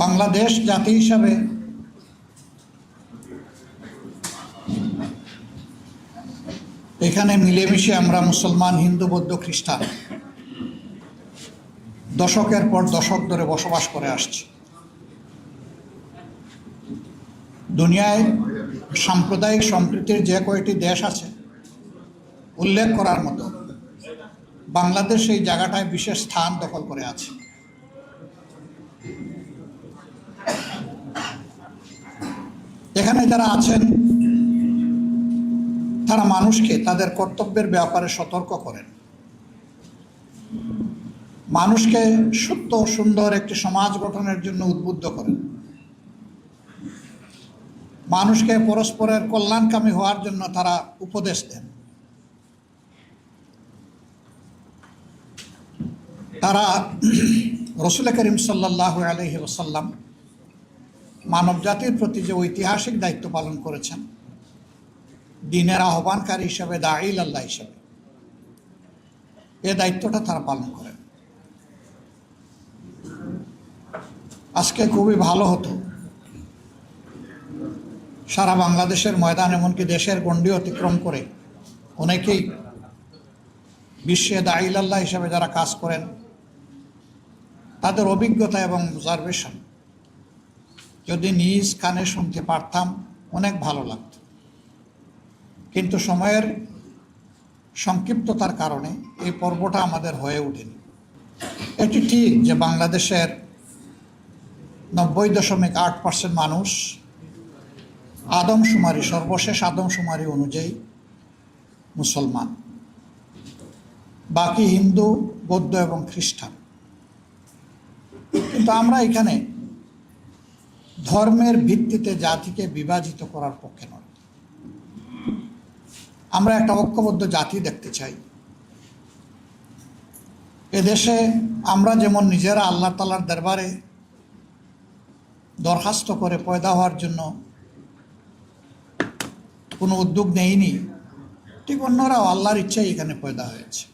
বাংলাদেশ জাতি হিসাবে এখানে মিলেমিশে আমরা মুসলমান, হিন্দু, বৌদ্ধ, খ্রিস্টান দশকের পর দশক ধরে বসবাস করে আসছি। দুনিয়ায় সাম্প্রদায়িক সম্প্রীতির যে কয়টি দেশ আছে, উল্লেখ করার মতো বাংলাদেশ এই জায়গাটায় বিশেষ স্থান দখল করে আছে। এখানে যারা আছেন, তারা মানুষকে তাদের কর্তব্যের ব্যাপারে সতর্ক করেন। মানুষকে সুস্থ সুন্দর একটি সমাজ গঠনের জন্য উদ্বুদ্ধ করেন। মানুষকে পরস্পরের কল্যাণকামী হওয়ার জন্য তারা উপদেশ দেন। তারা রসুল করিম সাল্লাহ আলহি ওসাল্লাম মানব জাতির প্রতি যে ঐতিহাসিক দায়িত্ব পালন করেছেন, দিনের আহ্বানকারী হিসাবে দাইল আল্লাহ হিসাবে, এ দায়িত্বটা তারা পালন করেন। আজকে খুবই ভালো হতো। সারা বাংলাদেশের ময়দান, এমনকি দেশের গণ্ডি অতিক্রম করে অনেকেই বিশ্বে দাইল আল্লাহ হিসাবে যারা কাজ করেন, তাদের অভিজ্ঞতা এবং অবজারভেশন যদি নিজ কানে শুনতে পারতাম, অনেক ভালো লাগতো। কিন্তু সময়ের সংক্ষিপ্ততার কারণে এই পর্বটা আমাদের হয়ে ওঠেনি। এটি ঠিক যে বাংলাদেশের নব্বই দশমিক আট পার্সেন্ট মানুষ আদমশুমারি, সর্বশেষ আদমশুমারি অনুযায়ী মুসলমান। বাকি হিন্দু, বৌদ্ধ এবং খ্রিস্টান। কিন্তু আমরা এখানে ধর্মের ভিত্তিতে জাতিকে বিভাজিত করার পক্ষে নয়। আমরা একটা ঐক্যবদ্ধ জাতি দেখতে চাই। এদেশে আমরা যেমন নিজেরা আল্লাহ তালার দরবারে দরখাস্ত করে পয়দা হওয়ার জন্য কোনো উদ্যোগ নেইনি, ঠিক অন্যরাও আল্লাহর ইচ্ছাই এখানে পয়দা হয়েছে।